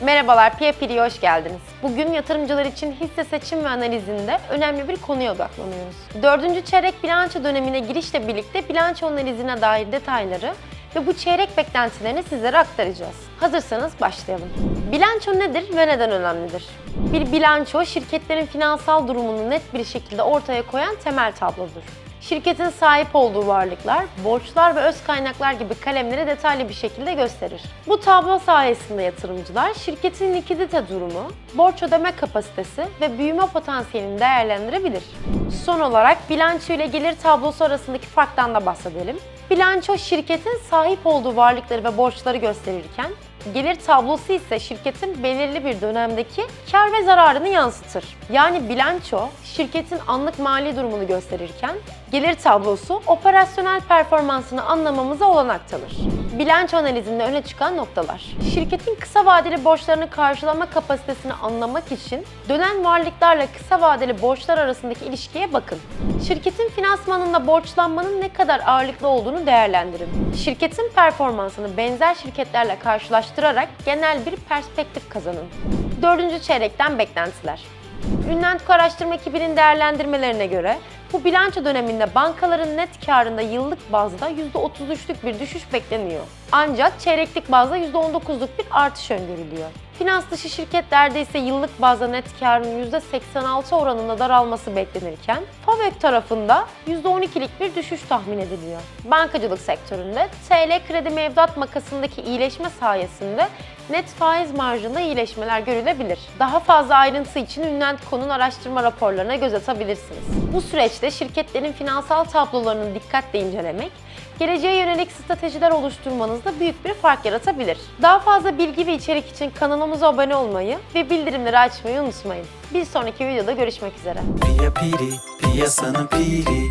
Merhabalar, Piyapiri'ye hoş geldiniz. Bugün yatırımcılar için hisse seçim ve analizinde önemli bir konuya odaklanıyoruz. Dördüncü çeyrek bilanço dönemine girişle birlikte bilanço analizine dair detayları ve bu çeyrek beklentilerini sizlere aktaracağız. Hazırsanız başlayalım. Bilanço nedir ve neden önemlidir? Bir bilanço, şirketlerin finansal durumunu net bir şekilde ortaya koyan temel tablodur. Şirketin sahip olduğu varlıklar, borçlar ve öz kaynaklar gibi kalemleri detaylı bir şekilde gösterir. Bu tablo sayesinde yatırımcılar şirketin likidite durumu, borç ödeme kapasitesi ve büyüme potansiyelini değerlendirebilir. Son olarak bilanço ile gelir tablosu arasındaki farktan da bahsedelim. Bilanço şirketin sahip olduğu varlıkları ve borçları gösterirken, Gelir tablosu ise şirketin belirli bir dönemdeki kar ve zararını yansıtır. Yani bilanço şirketin anlık mali durumunu gösterirken gelir tablosu operasyonel performansını anlamamıza olanak tanır. Bilanço analizinde öne çıkan noktalar. Şirketin kısa vadeli borçlarını karşılama kapasitesini anlamak için dönen varlıklarla kısa vadeli borçlar arasındaki ilişkiye bakın. Şirketin finansmanında borçlanmanın ne kadar ağırlıklı olduğunu değerlendirin. Şirketin performansını benzer şirketlerle karşılaştırarak genel bir perspektif kazanın. Dördüncü çeyrekten beklentiler. Ünlent Araştırma ekibinin değerlendirmelerine göre bu bilanço döneminde bankaların net karında yıllık bazda %33'lük bir düşüş bekleniyor. Ancak çeyreklik bazda %19'luk bir artış öngörülüyor. Finans dışı şirketlerde ise yıllık bazda net karın %86 oranında daralması beklenirken FAVÖK tarafında %12'lik bir düşüş tahmin ediliyor. Bankacılık sektöründe TL kredi mevduat makasındaki iyileşme sayesinde net faiz marjında iyileşmeler görülebilir. Daha fazla ayrıntı için Ünlent.com'un araştırma raporlarına göz atabilirsiniz. Bu süreçte şirketlerin finansal tablolarını dikkatle incelemek, geleceğe yönelik stratejiler oluşturmanızda büyük bir fark yaratabilir. Daha fazla bilgi ve içerik için kanalımıza abone olmayı ve bildirimleri açmayı unutmayın. Bir sonraki videoda görüşmek üzere. Pia piri, piyasanın piri